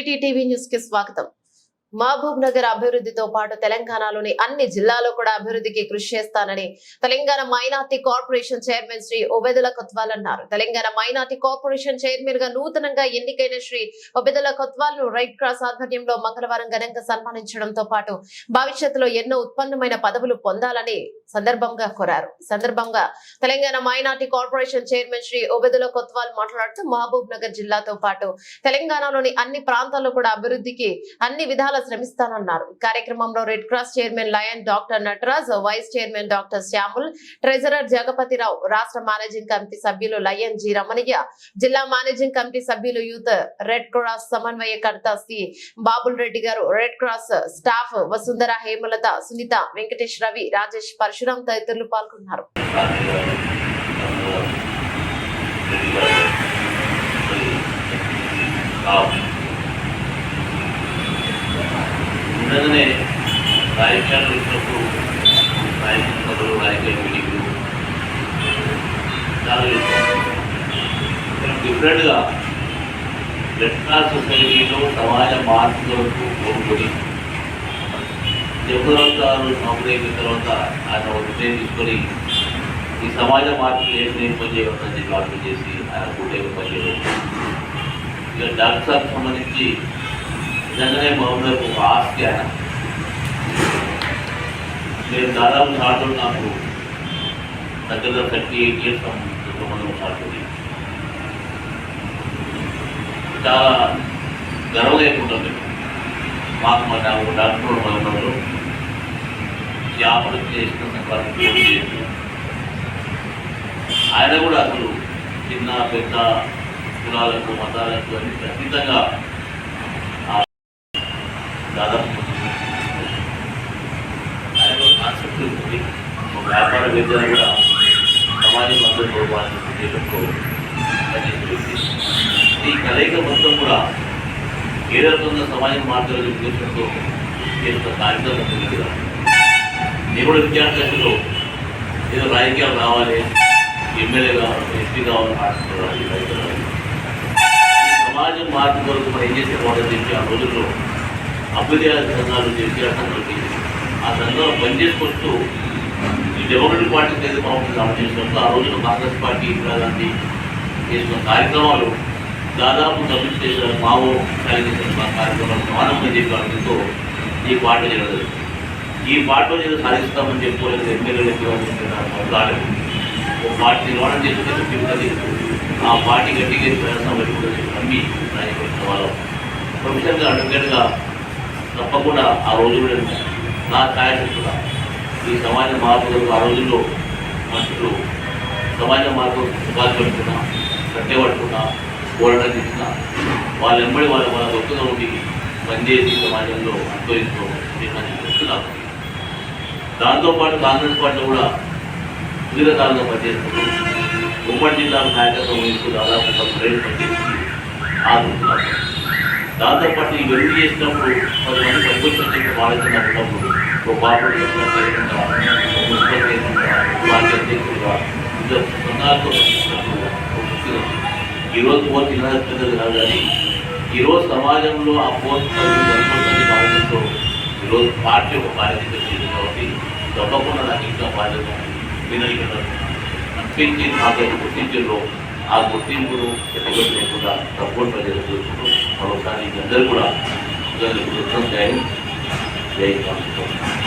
KT TV న్యూస్కి స్వాగతం. మహబూబ్ నగర్ అభివృద్ధితో పాటు తెలంగాణలోని అన్ని జిల్లాలో కూడా అభివృద్ధికి కృషి చేస్తానని Telangana minority corporation chairman Shri Obedulla Kotwal అన్నారు. తెలంగాణ మైనార్టీ కార్పొరేషన్ చైర్మన్గా నూతనంగా ఎన్నికైన శ్రీ ఒబెదుల కొత్వాల్ను రెడ్ క్రాస్ ఆధ్వర్యంలో మంగళవారం ఘనంగా సన్మానించడంతో పాటు భవిష్యత్తులో ఎన్నో ఉత్పన్నమైన పదవులు పొందాలని సందర్భంగా కోరారు. సందర్భంగా Telangana minority corporation chairman Shri Obedulla Kotwal మాట్లాడుతూ మహబూబ్ నగర్ జిల్లాతో పాటు తెలంగాణలోని అన్ని ప్రాంతాల్లో కూడా అభివృద్ధికి అన్ని విధాల శ్రమిస్తానన్నారు. ఈ కార్యక్రమంలో red cross chairman lion doctor Nataraj vice chairman doctor Samuel treasurer Jagapathi Rao రాష్ట్ర మేనేజింగ్ కమిటీ సభ్యులు లయన్ జి రమణయ్య జిల్లా మేనేజింగ్ కమిటీ సభ్యులు యూత్ రెడ్ క్రాస్ సమన్వయకర్త సి బాబుల్ రెడ్డి గారు red cross staff Vasundhara Hemalatha Sunitha Venkatesh Ravi Rajesh Parasuram తదితరులు పాల్గొన్నారు. ఉండగానే రాజకీయాలు వచ్చినప్పుడు రాజకీయ సభలు రాజకీయ మీటింగ్లు. చాలా డిఫరెంట్గా రెడ్ క్రాస్ సొసైటీలో సమాజ మార్పు వరకు కోరుకొని జబురాలు నౌకరైన తర్వాత ఆయన ఒక నిర్ణయం తీసుకొని ఈ సమాజ మార్పులు ఏం నేను పనిచేయగలుగుతాను చెప్పి ఆలోచన చేసి ఆయన కూటమి పనిచేయడం ఇక డాక్టర్ సార్కి సంబంధించి నిజంగానే మహమ్మద్ ఒక ఆస్తి ఆయన. నేను దాదాపు నాటు నాకు దగ్గర థర్టీ ఎయిట్ ఇయర్స్ సంబంధం సాగుతుంది చాలా గర్వంగా అయిపోతుంది మాకు మా నాకు డాక్టర్ మనంలో వ్యాపారం చేసిన ఆయన కూడా అసలు చిన్న పెద్ద కులాలకు మతాలకు అన్ని ఖచ్చితంగా దాదాపు ఆయన ఒక కాన్సెప్ట్ ఉంటుంది ఒక వ్యాపార కూడా సమాజం అందరూ గౌరవాన్ని ఈ కలయిక మొత్తం కూడా ఏ రకంగా సమాజం మార్చాలని ఉద్దేశంతో ఒక కార్యక్రమం నేను కూడా విద్యార్థులు ఏదో రాజకీయాలు రావాలి ఎమ్మెల్యే కావాలి ఎంపీ కావాలి ఆశిస్తున్నారు రైతులు సమాజం మార్పు కొరకు మనం ఏం చేసే వాళ్ళని చెప్పి ఆ రోజుల్లో అభ్యుదయ సంఘాలు విద్యార్థులకి ఆ సంఘాలు పనిచేసుకొస్తూ ఈ డెమోక్రటిక్ పార్టీకి ఏదో బాగుంటుంది ఆలోచించినప్పుడు ఆ రోజున కాంగ్రెస్ పార్టీ ఇందిరా గాంధీ చేసిన కార్యక్రమాలు దాదాపు సబ్మిట్ చేసిన మావో కలిగించిన కార్యక్రమాలు సమానంగా చెప్పి అనుకుంటూ ఈ పార్టీ జరగదు ఈ పార్టీలో ఏదో సాధిస్తామని చెప్పుకోలేదు ఎమ్మెల్యేలు మాట్లాడలేదు ఒక పార్టీ నిర్మాణం చేసుకుంటే చెప్తుంది ఆ పార్టీ గట్టిగా ప్రయత్నం పెట్టుకుంటుంది నమ్మి నాయకులు వాళ్ళు ప్రొఫెషనల్గా అడ్వకేట్గా తప్పకుండా ఆ రోజు కూడా నా ఛాయశక్తుగా ఈ సమాజ మార్పులకు ఆ రోజుల్లో మనుషులు సమాజ మార్పు సుఖాలు పెట్టుకున్నా కట్టే పట్టుకున్నా పోరాటం చేసిన వాళ్ళ వెంబడి వాళ్ళ వాళ్ళ గొప్పగా ఉండి పనిచేసి సమాజంలో అనుభవిస్తూ నేను చెప్తున్నాను దాంతోపాటు కాంగ్రెస్ పార్టీ కూడా వివిధకాలంగా పనిచేస్తుంది. ఉమ్మడి జిల్లా నాయకత్వం వహిస్తూ దాదాపు పదిహేను పనిచేసి ఆదుతున్నారు దాంతోపాటు ఈ వెలుగు చేసినప్పుడు పది మంది సంతోషం చెప్పి మాడుతున్నప్పుడు ఒక బాబు ఈరోజు పోటీ పెద్దది కాదు కానీ ఈరోజు సమాజంలో ఆ పోటీ జరుగుతుందని ఈరోజు పార్టీ ఒక బాధ్యత చేసింది కాబట్టి తప్పకుండా నాకు ఇంకా బాధ్యత వినయకుండా అనిపించి నాకు గుర్తించారు ఆ గుర్తింపును ఎటువంటి లేకుండా తప్పకుండా ప్రజలు చూసుకుంటూ మరోసారి అందరూ కూడా జై జై కాంగ్రెస్